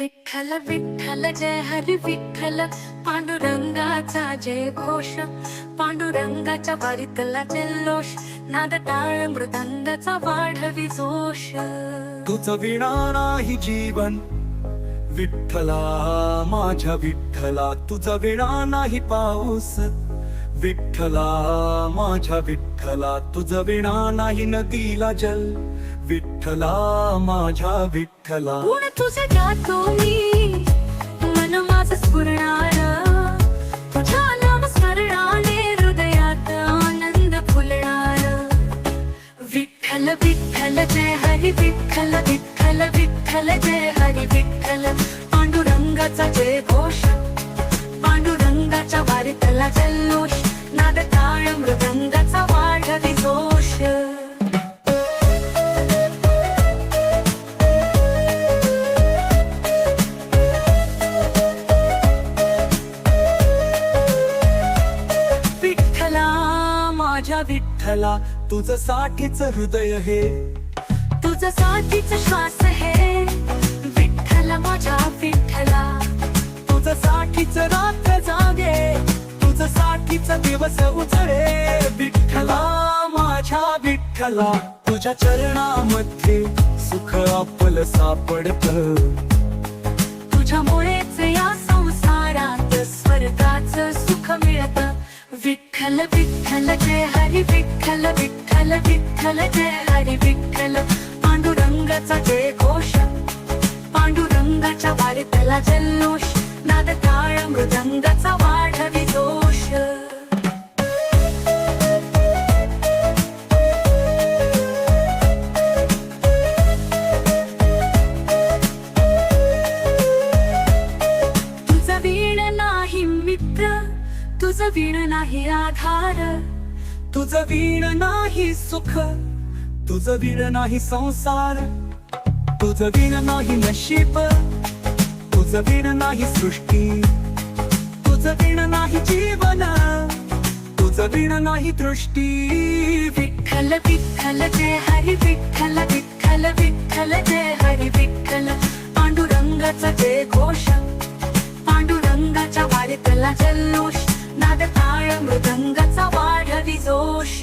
विठ्ठल विठ्ठल जय हरी विठ्ठल. पांडुरंगाचा जय घोष. पांडुरंगाच्या वारीतला जल्लोष. नाद टाळ मृदंगाचा वाढवी जोश. तुझ विणा नाही जीवन. विठ्ठला माझ्या विठ्ठला. तुझ विणा नाही पाऊस. विठ्ठला माझ्या विठ्ठला. तुझ विणा नाही नदीला जल. विठ्ठला माझ्या विठ्ठला. गुण तुझे गातो मी. मन माझं स्फुरणार. तुझ्या नाम स्मरणाने हृदयात आनंद फुलणार. विठ्ठल विठ्ठल जय हरी विठ्ठल विठ्ठल विठ्ठल जय हरी विठ्ठल. पांडुरंगाचा जय घोष पांडुरंगाच्या वारीतला जल्लोष. माझ्या विठ्ठला तुझं साठीच हृदय हे तुझं साथीच श्वास हे विठ्ठला माझ्या विठ्ठला. तुझं साठीच रात्र जागे तुझं साठीच दिवस उजळे. विठ्ठला माझ्या विठ्ठला तुझ्या चरणामध्ये सुख आपलं सापडत. तुझ्यामुळेच या विठ्ठल विठ्ठल जय हरी विठ्ठल विठ्ठल विठ्ठल जय हरी विठ्ठल पांडुरंगाचा जय घोष पांडुरंगाच्या वारीतला जल्लोष नाद टाळ मृदंगाचा वाढवी तुझं वीण नाही आधार. तुझं वीण नाही सुख. तुझं वीण नाही संसार. तुझं वीण नाही नशीब. तुझं वीण नाही सृष्टी. तुझं वीण नाही जीवन. तुझं वीण नाही दृष्टी. विठ्ठल विठ्ठल जय हरी विठ्ठल विठ्ठल विठ्ठल जय हरी विठ्ठल. पांडुरंगाचा जय घोष. पांडुरंगाच्या वारीतला जल्लोष. नाद टाळ मृदंगाचा वाढवी जोश